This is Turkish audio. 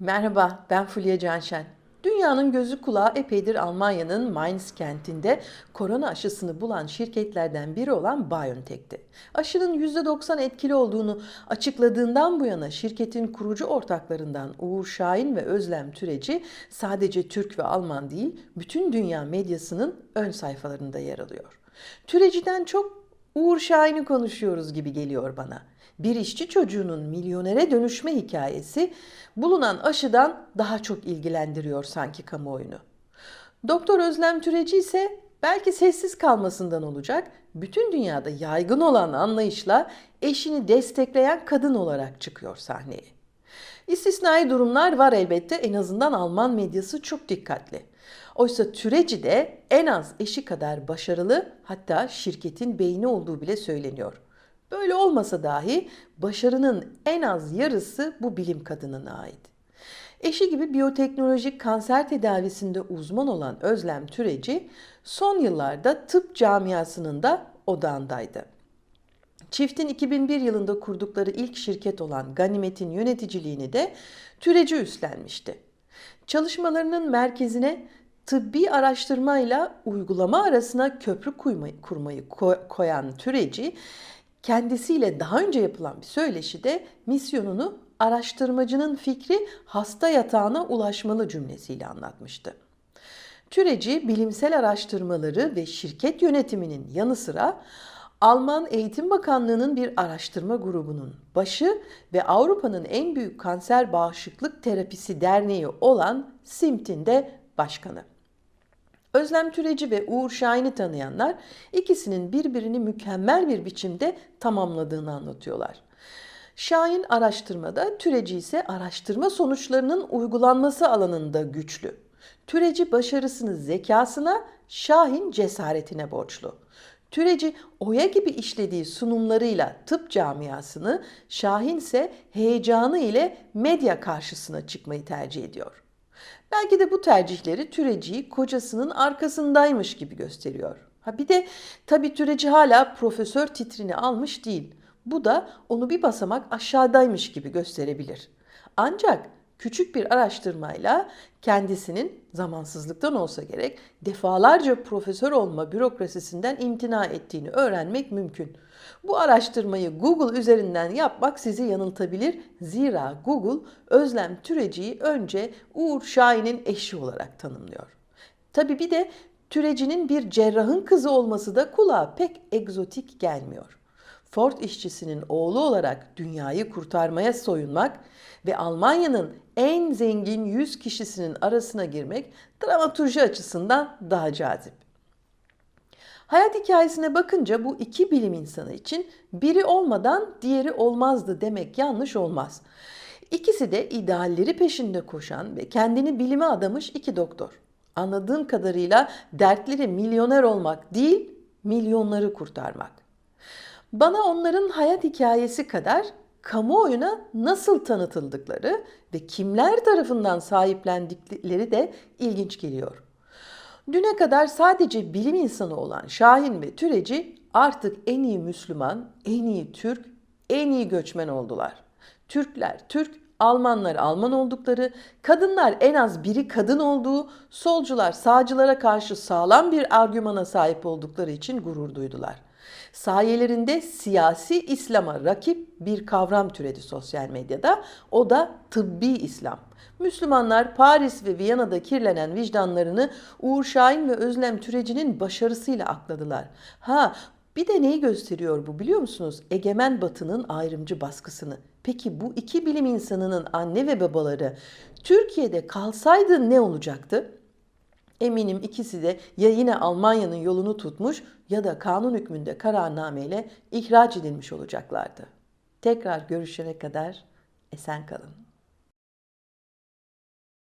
Merhaba, ben Fulya Canşen. Dünyanın gözü kulağı epeydir Almanya'nın Mainz kentinde korona aşısını bulan şirketlerden biri olan BioNTech'ti. Aşının %90 etkili olduğunu açıkladığından bu yana şirketin kurucu ortaklarından Uğur Şahin ve Özlem Türeci sadece Türk ve Alman değil, bütün dünya medyasının ön sayfalarında yer alıyor. Türeci'den çok Uğur Şahin'i konuşuyoruz gibi geliyor bana. Bir işçi çocuğunun milyonere dönüşme hikayesi bulunan aşıdan daha çok ilgilendiriyor sanki kamuoyunu. Doktor Özlem Türeci ise belki sessiz kalmasından olacak, bütün dünyada yaygın olan anlayışla eşini destekleyen kadın olarak çıkıyor sahneye. İstisnai durumlar var elbette en azından Alman medyası çok dikkatli. Oysa Türeci de en az eşi kadar başarılı hatta şirketin beyni olduğu bile söyleniyor. Böyle olmasa dahi başarının en az yarısı bu bilim kadınına ait. Eşi gibi biyoteknolojik kanser tedavisinde uzman olan Özlem Türeci son yıllarda tıp camiasının da odağındaydı. Çiftin 2001 yılında kurdukları ilk şirket olan Ganimet'in yöneticiliğini de Türeci üstlenmişti. Çalışmalarının merkezine tıbbi araştırmayla uygulama arasına köprü kurmayı koyan Türeci, kendisiyle daha önce yapılan bir söyleşide misyonunu araştırmacının fikri hasta yatağına ulaşmalı cümlesiyle anlatmıştı. Türeci bilimsel araştırmaları ve şirket yönetiminin yanı sıra Alman Eğitim Bakanlığı'nın bir araştırma grubunun başı ve Avrupa'nın en büyük kanser bağışıklık terapisi derneği olan SIMT'in de başkanı. Özlem Türeci ve Uğur Şahin'i tanıyanlar ikisinin birbirini mükemmel bir biçimde tamamladığını anlatıyorlar. Şahin araştırmada, Türeci ise araştırma sonuçlarının uygulanması alanında güçlü. Türeci başarısını zekasına, Şahin cesaretine borçlu. Türeci Oya gibi işlediği sunumlarıyla tıp camiasını, Şahin ise heyecanı ile medya karşısına çıkmayı tercih ediyor. Belki de bu tercihleri Türeci'yi kocasının arkasındaymış gibi gösteriyor. Ha bir de tabii Türeci hala profesör titrini almış değil. Bu da onu bir basamak aşağıdaymış gibi gösterebilir. Ancak küçük bir araştırmayla kendisinin zamansızlıktan olsa gerek defalarca profesör olma bürokrasisinden imtina ettiğini öğrenmek mümkün. Bu araştırmayı Google üzerinden yapmak sizi yanıltabilir. Zira Google Özlem Türeci'yi önce Uğur Şahin'in eşi olarak tanımlıyor. Tabi bir de Türeci'nin bir cerrahın kızı olması da kulağa pek egzotik gelmiyor. Ford işçisinin oğlu olarak dünyayı kurtarmaya soyunmak ve Almanya'nın en zengin 100 kişisinin arasına girmek dramaturji açısından daha cazip. Hayat hikayesine bakınca bu iki bilim insanı için biri olmadan diğeri olmazdı demek yanlış olmaz. İkisi de idealleri peşinde koşan ve kendini bilime adamış iki doktor. Anladığım kadarıyla dertleri milyoner olmak değil, milyonları kurtarmak. Bana onların hayat hikayesi kadar kamuoyuna nasıl tanıtıldıkları ve kimler tarafından sahiplendikleri de ilginç geliyor. Düne kadar sadece bilim insanı olan Şahin ve Türeci artık en iyi Müslüman, en iyi Türk, en iyi göçmen oldular. Türkler Türk, Almanlar Alman oldukları, kadınlar en az biri kadın olduğu, solcular sağcılara karşı sağlam bir argümana sahip oldukları için gurur duydular. Sayelerinde siyasi İslam'a rakip bir kavram türedi sosyal medyada. O da tıbbi İslam. Müslümanlar Paris ve Viyana'da kirlenen vicdanlarını Uğur Şahin ve Özlem Türeci'nin başarısıyla akladılar. Ha bir de neyi gösteriyor bu biliyor musunuz? Egemen Batı'nın ayrımcı baskısını. Peki bu iki bilim insanının anne ve babaları Türkiye'de kalsaydı ne olacaktı? Eminim ikisi de ya yine Almanya'nın yolunu tutmuş ya da kanun hükmünde kararnameyle ihraç edilmiş olacaklardı. Tekrar görüşene kadar esen kalın.